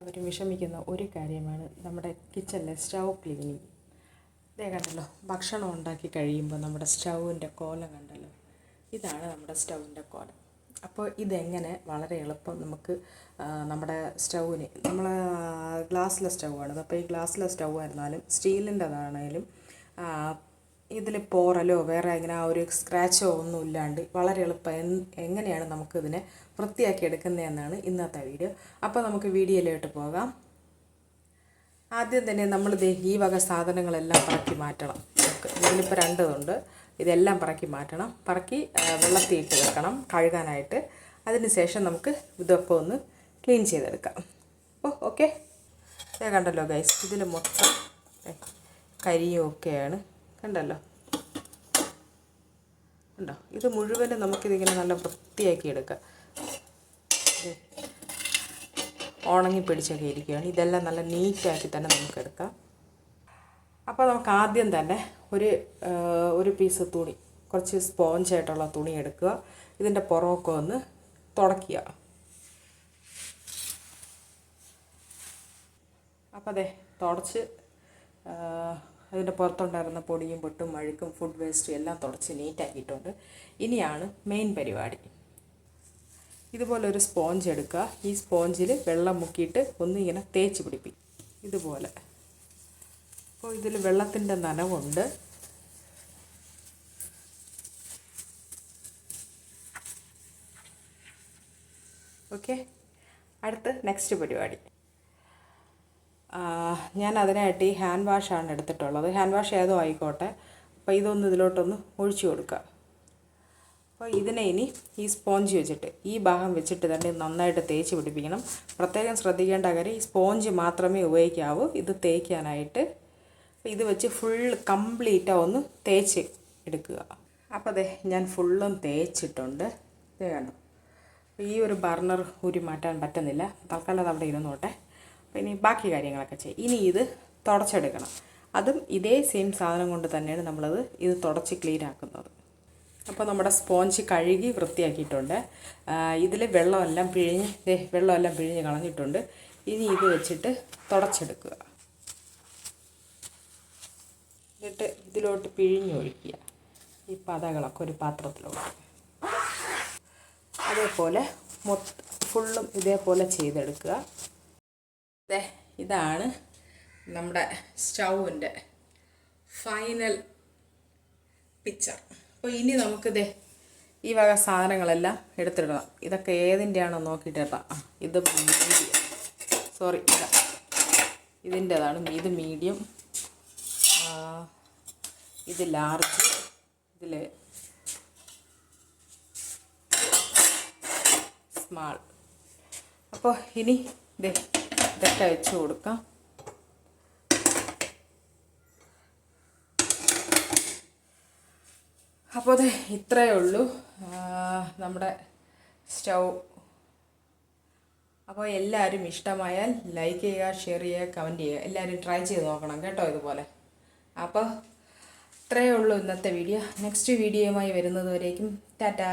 അവർ വിഷമിക്കുന്ന ഒരു കാര്യമാണ് നമ്മുടെ കിച്ചണിലെ സ്റ്റൗ ക്ലീനിങ്. ഇതേ കണ്ടല്ലോ ഭക്ഷണം ഉണ്ടാക്കി കഴിയുമ്പോൾ നമ്മുടെ സ്റ്റൗവിന്റെ കോലം കണ്ടല്ലോ? ഇതാണ് നമ്മുടെ സ്റ്റൗവിന്റെ കോലം. അപ്പോൾ ഇതെങ്ങനെ വളരെ എളുപ്പം നമുക്ക് നമ്മുടെ സ്റ്റൗവിന് നമ്മൾ ഗ്ലാസ്സിലെ സ്റ്റൗ ആണ് അപ്പോൾ ഈ ഗ്ലാസ്സിലെ സ്റ്റൗ ആയിരുന്നാലും സ്റ്റീലിന്റെതാണേലും ഇതിൽ പോറലോ വേറെ ഇങ്ങനെ ആ ഒരു സ്ക്രാച്ചോ ഒന്നും ഇല്ലാണ്ട് വളരെ എളുപ്പം എങ്ങനെയാണ് നമുക്കിതിനെ വൃത്തിയാക്കി എടുക്കുന്നതെന്നാണ് ഇന്നത്തെ വീഡിയോ. അപ്പോൾ നമുക്ക് വീഡിയോയിലോട്ട് പോകാം. ആദ്യം തന്നെ നമ്മൾ ഈ വക സാധനങ്ങളെല്ലാം പറക്കി മാറ്റണം. ഇതിലിപ്പോൾ രണ്ടതുണ്ട്. ഇതെല്ലാം പറക്കി മാറ്റണം. പറക്കി വെള്ളത്തിയിട്ട് വെക്കണം കഴുകാനായിട്ട്. അതിന് ശേഷം നമുക്ക് ഇതൊക്കെ ഒന്ന് ക്ലീൻ ചെയ്തെടുക്കാം. അപ്പോൾ ഓക്കെ. കണ്ടല്ലോ ഗൈസ് ഇതിൽ മൊത്തം കരിയും ഒക്കെയാണ്. കണ്ടല്ലോ ഉണ്ടോ? ഇത് മുഴുവനും നമുക്കിതിങ്ങനെ നല്ല വൃത്തിയാക്കി എടുക്കാം. ഉണങ്ങി പിടിച്ചൊക്കെ ഇരിക്കുകയാണ്. ഇതെല്ലാം നല്ല നീറ്റാക്കി തന്നെ നമുക്ക് എടുക്കാം അപ്പോൾ നമുക്ക് ആദ്യം തന്നെ ഒരു ഒരു പീസ് തുണി കുറച്ച് സ്പോഞ്ചായിട്ടുള്ള തുണി എടുക്കുക. ഇതിന്റെ പുറമൊക്കെ ഒന്ന് തുടയ്ക്കുക. അപ്പോൾ അതെ തുടച്ച് അതിന്റെ പുറത്തുണ്ടായിരുന്ന പൊടിയും പൊട്ടും അഴുക്കും ഫുഡ് വേസ്റ്റും എല്ലാം തുടച്ച് നീറ്റാക്കിയിട്ടുണ്ട് ഇനിയാണ് മെയിൻ പരിപാടി. ഇതുപോലെ ഒരു സ്പോഞ്ച് എടുക്കുക. ഈ സ്പോഞ്ചിൽ വെള്ളം മുക്കിയിട്ട് ഒന്ന് ഇങ്ങനെ തേച്ച് പിടിപ്പിക്കും ഇതുപോലെ. അപ്പോൾ ഇതിൽ വെള്ളത്തിന്റെ നനവുണ്ട്. ഓക്കെ അടുത്ത് നെക്സ്റ്റ് പരിപാടി. ഞാൻ അതിനായിട്ട് ഈ ഹാൻഡ് വാഷാണ് എടുത്തിട്ടുള്ളത്. ഹാൻഡ് വാഷ് ഏതോ ആയിക്കോട്ടെ. അപ്പോൾ ഇതൊന്ന് ഇതിലോട്ടൊന്ന് ഒഴിച്ചു കൊടുക്കുക. അപ്പോൾ ഇതിനെ ഇനി ഈ സ്പോഞ്ച് വെച്ചിട്ട് ഈ ഭാഗം വെച്ചിട്ട് തന്നെ നന്നായിട്ട് തേച്ച് പിടിപ്പിക്കണം. പ്രത്യേകം ശ്രദ്ധിക്കേണ്ട കാര്യം ഈ സ്പോഞ്ച് മാത്രമേ ഉപയോഗിക്കാവൂ. ഇത് തേക്കാനായിട്ട്. അപ്പോൾ ഇത് വെച്ച് ഫുൾ കംപ്ലീറ്റാ ഒന്ന് തേച്ച് എടുക്കുക. അപ്പോൾ അതെ ഞാൻ ഫുള്ളും തേച്ചിട്ടുണ്ട്. ഇത് കണ്ടു? ഈ ഒരു ബർണർ ഊരി മാറ്റാൻ പറ്റുന്നില്ല. തൽക്കാലം അത് അവിടെ ഇരുന്നോട്ടെ. ഇനി ബാക്കി കാര്യങ്ങളൊക്കെ ചെയ്യും. ഇനി ഇത് തുടച്ചെടുക്കണം. അതും ഇതേ സെയിം സാധനം കൊണ്ട് തന്നെയാണ് നമ്മളത് ഇത് തുടച്ച് ക്ലീൻ ആക്കുന്നത്. അപ്പോൾ നമ്മുടെ സ്പോഞ്ച് കഴുകി വൃത്തിയാക്കിയിട്ടുണ്ട്. ഇതിൽ വെള്ളമെല്ലാം പിഴിഞ്ഞ് വെള്ളമെല്ലാം പിഴിഞ്ഞ് കളഞ്ഞിട്ടുണ്ട്. ഇനി ഇത് വെച്ചിട്ട് തുടച്ചെടുക്കുക. എന്നിട്ട് ഇതിലോട്ട് പിഴിഞ്ഞൊഴിക്കുക ഈ പതകളൊക്കെ ഒരു പാത്രത്തിലോട്ട്. അതേപോലെ മൊത്ത ഫുള്ളും ഇതേപോലെ ചെയ്തെടുക്കുക. ദേ ഇതാണ് നമ്മുടെ സ്റ്റൗവിന്റെ ഫൈനൽ പിക്ചർ. അപ്പോൾ ഇനി നമുക്കിത് ഈ വക സാധനങ്ങളെല്ലാം എടുത്തിടണം. ഇതൊക്കെ ഏതിന്റെയാണോ നോക്കിയിട്ട് ഇത് മീഡിയം. സോറി ഇതാ. ഇതിന്റെതാണ് ഇത് മീഡിയം. ഇത് ലാർജ്. ഇതിൽ സ്മാൾ. അപ്പോൾ ഇനി ദേ ഇതൊക്കെ അയച്ചു കൊടുക്കാം. അപ്പോൾ അതെ ഇത്രയേ ഉള്ളൂ. നമ്മുടെ സ്റ്റൗ. അപ്പോൾ എല്ലാവരും ഇഷ്ടമായാൽ ലൈക്ക് ചെയ്യുക ഷെയർ ചെയ്യുക കമന്റ് ചെയ്യുക. എല്ലാവരും ട്രൈ ചെയ്ത് നോക്കണം കേട്ടോ ഇതുപോലെ. അപ്പോൾ ഇത്രയേ ഉള്ളൂ ഇന്നത്തെ വീഡിയോ. നെക്സ്റ്റ് വീഡിയോയുമായി വരുന്നത് വരേക്കും ടാറ്റാ.